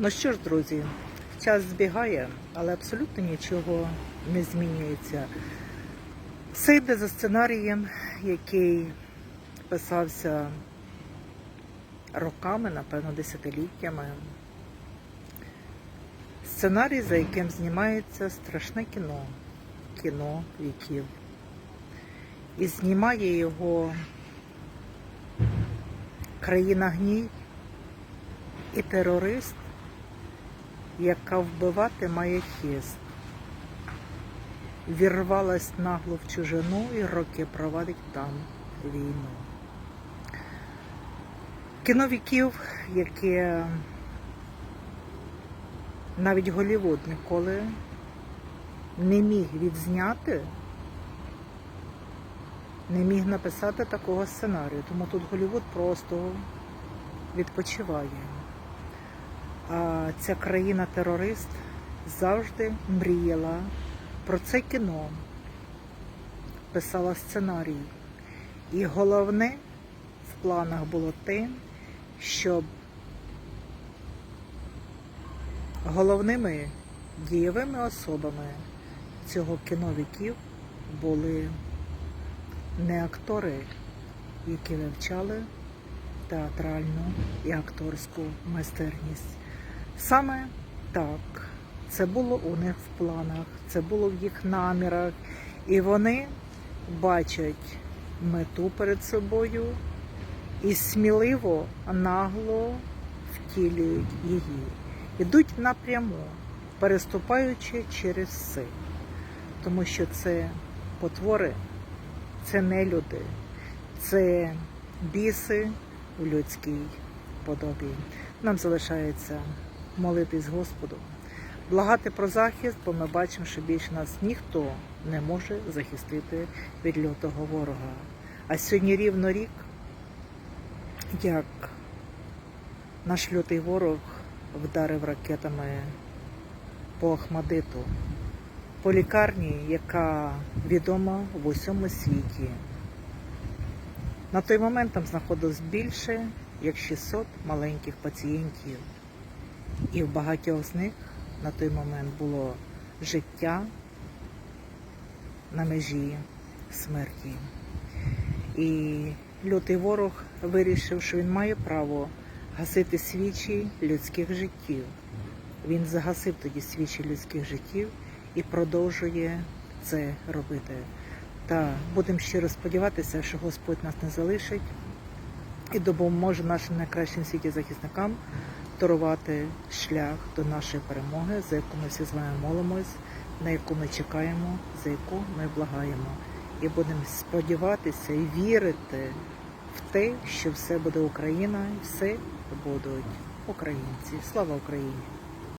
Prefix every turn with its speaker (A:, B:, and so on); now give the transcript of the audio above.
A: Ну що ж, друзі, час збігає, але абсолютно нічого не змінюється. Все йде за сценарієм, який писався роками, напевно, десятиліттями. Сценарій, за яким знімається страшне кіно, кіно віків. І знімає його країна гній і терорист, яка вбивати має хист. Вірвалась нагло в чужину і роки провадить там війну. Кіно віків, яке навіть Голівуд ніколи не міг відзняти, не міг написати такого сценарію. Тому тут Голівуд просто відпочиває. А ця країна-терорист завжди мріяла про це кіно, писала сценарій. І головне в планах було те, щоб головними дієвими особами цього кіно віків були не актори, які вивчали театральну і акторську майстерність. Саме так, це було у них в планах, це було в їх намірах, і вони бачать мету перед собою і сміливо, нагло втілюють її. Ідуть напряму, переступаючи через все. Тому що це потвори, це не люди, це біси в людській подобі. Нам залишається молитись Господу, благати про захист, бо ми бачимо, що більше нас ніхто не може захистити від лютого ворога. А сьогодні рівно рік, як наш лютий ворог вдарив ракетами по Ахмадиту, по лікарні, яка відома в усьому світі. На той момент там знаходилось більше як 600 маленьких пацієнтів. І в багатьох з них на той момент було життя на межі смерті. І лютий ворог вирішив, що він має право гасити свічі людських життів. Він загасив тоді свічі людських життів і продовжує це робити. Та будемо щиро сподіватися, що Господь нас не залишить і допоможе нашим найкращим світі захисникам торувати шлях до нашої перемоги, за яку ми всі з вами молимось, на яку ми чекаємо, за яку ми благаємо. І будемо сподіватися і вірити в те, що все буде Україна, і все будуть українці. Слава Україні!